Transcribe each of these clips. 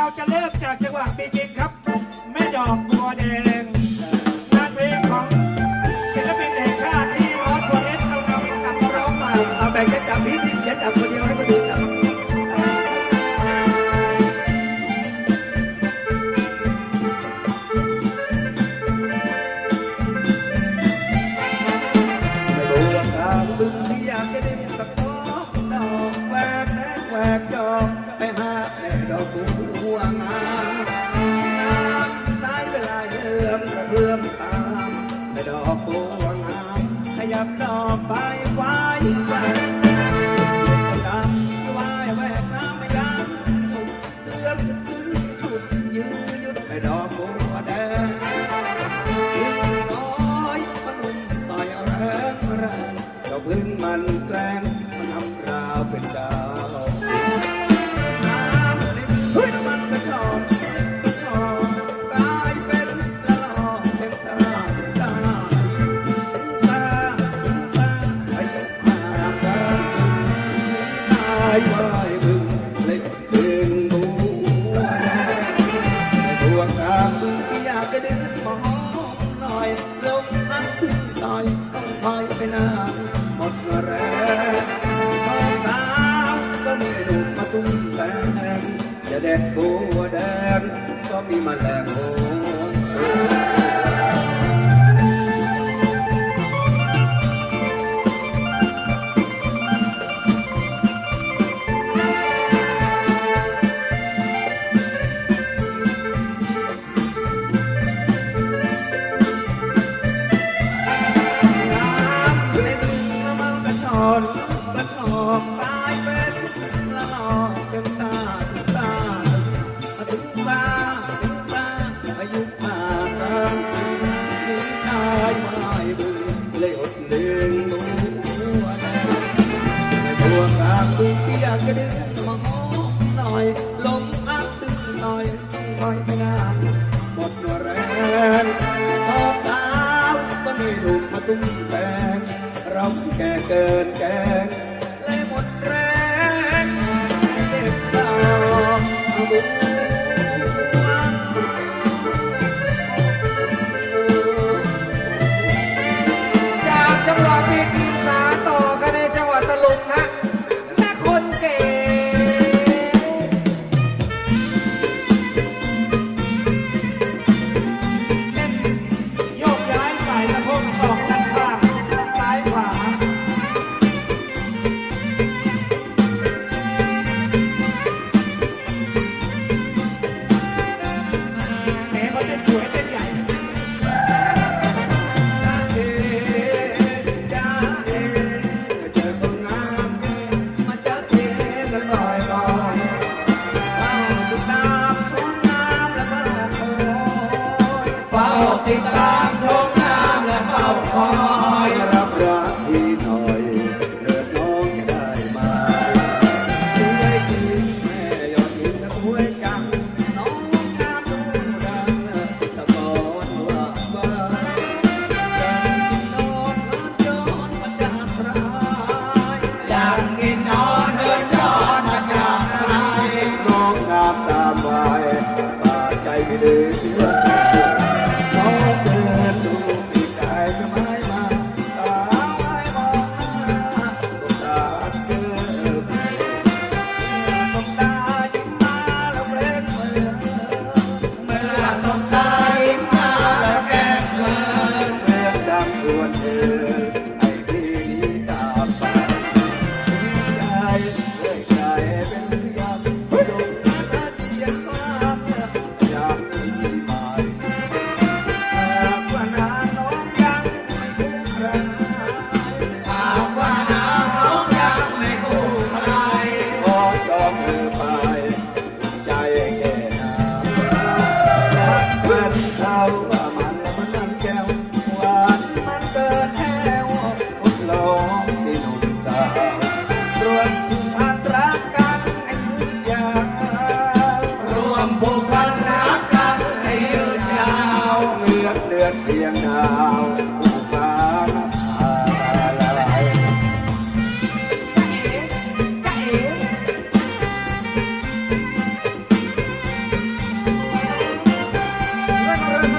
เราจะเริ่มจากจังหวะบีบิงครับ แม่ดอกบัวแดง Be my love. ตาคุงเปียกระดึงมาหองหน่อย ลมพัดตึงหน่อยหน่อยไม่นานหมดแรงตอนเช้าก็ไม่ลูกมาตุ้งแตงเราแก่เกินแกง Kita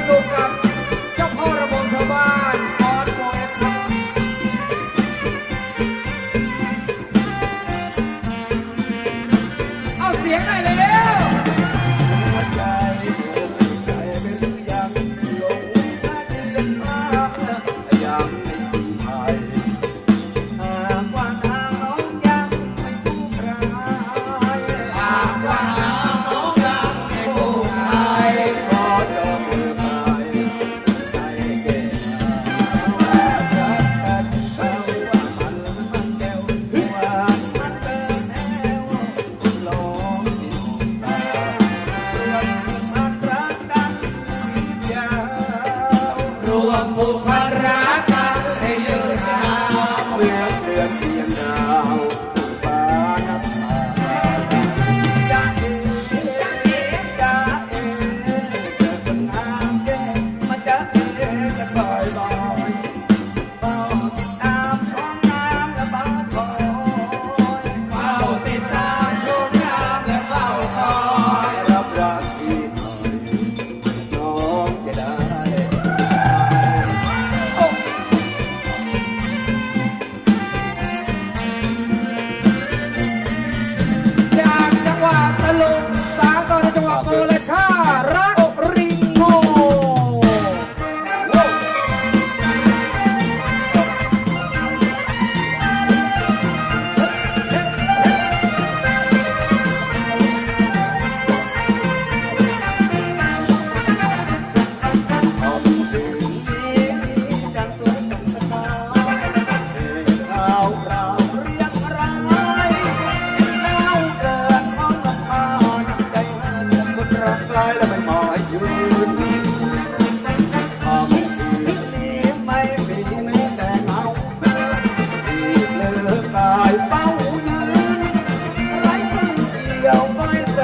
Bukan Noah Mopani.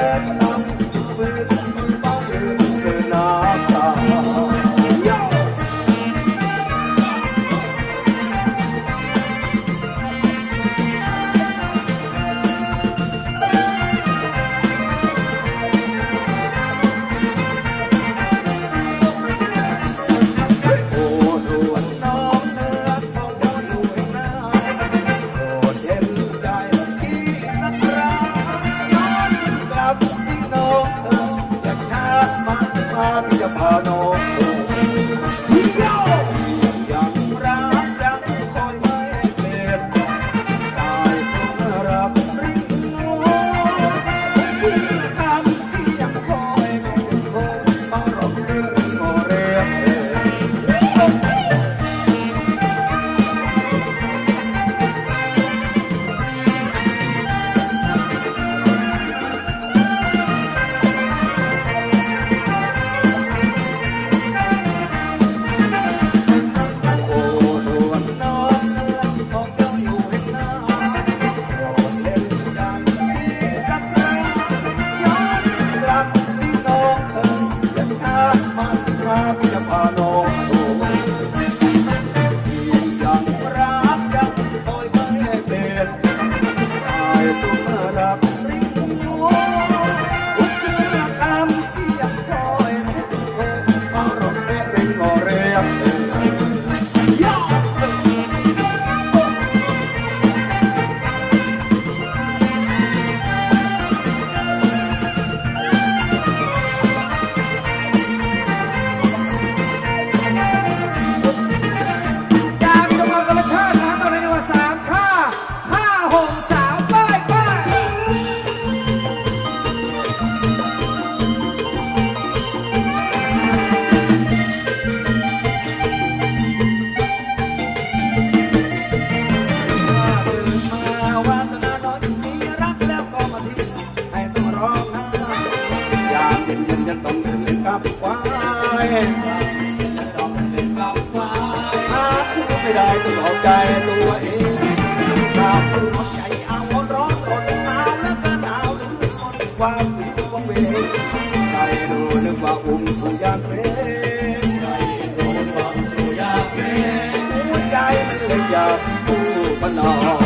that ใครรู้นึกว่าอุ้มสุยาเป็นใครรู้นึกว่าอุ้สุยาเป็นหัวใจมันเลยอยากกู้พนอง